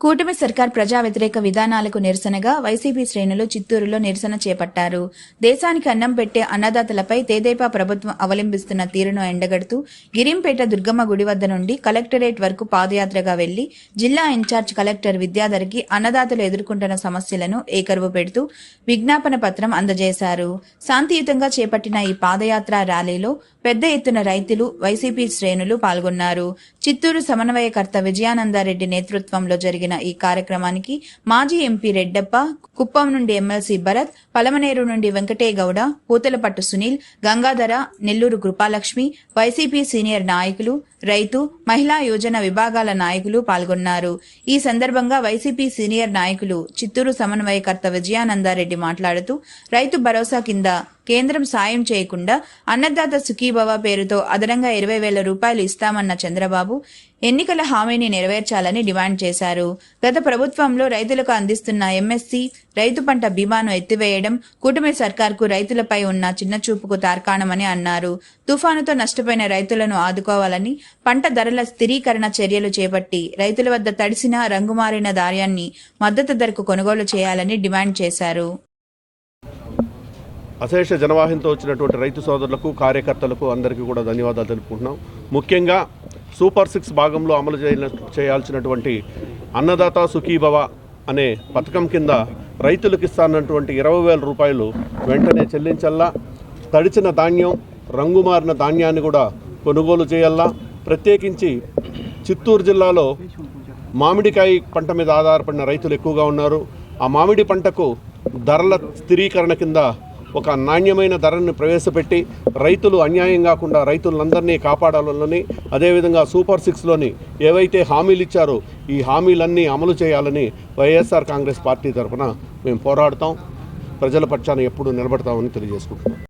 కూటమి సర్కార్ ప్రజా వ్యతిరేక విధానాలకు నిరసనగా వైసీపీ శ్రేణులు చిత్తూరులో నిరసన చేపట్టారు. దేశానికి అన్నం పెట్టే అన్నదాతలపై తేదేపా ప్రభుత్వం అవలంబిస్తున్న తీరును ఎండగడుతూ గిరింపేట దుర్గమ్మ గుడి వద్ద నుండి కలెక్టరేట్ వరకు పాదయాత్రగా వెళ్ళి జిల్లా ఇన్ఛార్జ్ కలెక్టర్ విద్యాధర్కి అన్నదాతలు ఎదుర్కొంటున్న సమస్యలను ఏకరువు పెడుతూ విజ్ఞాపన పత్రం అందజేశారు. శాంతియుతంగా చేపట్టిన ఈ పాదయాత్ర ర్యాలీలో పెద్ద ఎత్తున రైతులు వైసీపీ శ్రేణులు పాల్గొన్నారు. చిత్తూరు సమన్వయకర్త విజయానందారెడ్డి నేతృత్వంలో జరిగిన ఈ కార్యక్రమానికి మాజీ ఎంపీ రెడ్డప్ప కుప్పం నుండి ఎమ్మెల్సీ భరత్ పలమనేరు నుండి వెంకటేగౌడ పూతలపట్టు సునీల్ గంగాధర నెల్లూరు కృపాలక్ష్మి వైసీపీ సీనియర్ నాయకులు రైతు మహిళా యోజన విభాగాల నాయకులు పాల్గొన్నారు. ఈ సందర్భంగా వైసీపీ సీనియర్ నాయకులు చిత్తూరు సమన్వయకర్త విజయానందారెడ్డి మాట్లాడుతూ రైతు భరోసా కింద కేంద్రం సాయం చేయకుండా అన్నదాత సుఖీభవ పేరుతో అదనంగా ఇరవై వేల రూపాయలు ఇస్తామన్న చంద్రబాబు ఎన్నికల హామీని నెరవేర్చాలని డిమాండ్ చేశారు. గత ప్రభుత్వంలో రైతులకు అందిస్తున్న ఎంఎస్సీ రైతు పంట బీమాను ఎత్తివేయడం కూటమి సర్కార్కు రైతులపై ఉన్న చిన్నచూపుకు తార్కాణమని అన్నారు. తుఫానుతో నష్టపోయిన రైతులను ఆదుకోవాలని పంట ధరల స్థిరీకరణ చర్యలు చేపట్టి రైతుల వద్ద తడిసిన రంగుమారిన ధాన్యాన్ని మద్దతు ధరకు కొనుగోలు చేయాలని డిమాండ్ చేశారు. అశేష జనవాహంతో వచ్చినటువంటి రైతు సోదరులకు కార్యకర్తలకు అందరికీ కూడా ధన్యవాదాలు తెలుపుకుంటున్నాం. ముఖ్యంగా సూపర్ సిక్స్ భాగంలో అమలు చేయ చేయాల్సినటువంటి అన్నదాత సుఖీభవ అనే పథకం కింద రైతులకు ఇస్తానటువంటి ఇరవై వేల రూపాయలు వెంటనే చెల్లించల్లా. తడిచిన ధాన్యం రంగుమారిన ధాన్యాన్ని కూడా కొనుగోలు చేయాలా ప్రత్యేకించి చిత్తూరు జిల్లాలో మామిడికాయ పంట మీద ఆధారపడిన రైతులు ఎక్కువగా ఉన్నారు. ఆ మామిడి పంటకు ధరల స్థిరీకరణ కింద ఒక నాణ్యమైన ధరను ప్రవేశపెట్టి రైతులు అన్యాయం కాకుండా రైతులందరినీ కాపాడాలని అదేవిధంగా సూపర్ సిక్స్లోని ఏవైతే హామీలు ఇచ్చారో ఈ హామీలన్నీ అమలు చేయాలని వైఎస్ఆర్ కాంగ్రెస్ పార్టీ తరఫున మేము పోరాడతాం. ప్రజల పక్షాన ఎప్పుడు నిలబడతామని తెలియజేసుకుంటున్నాం.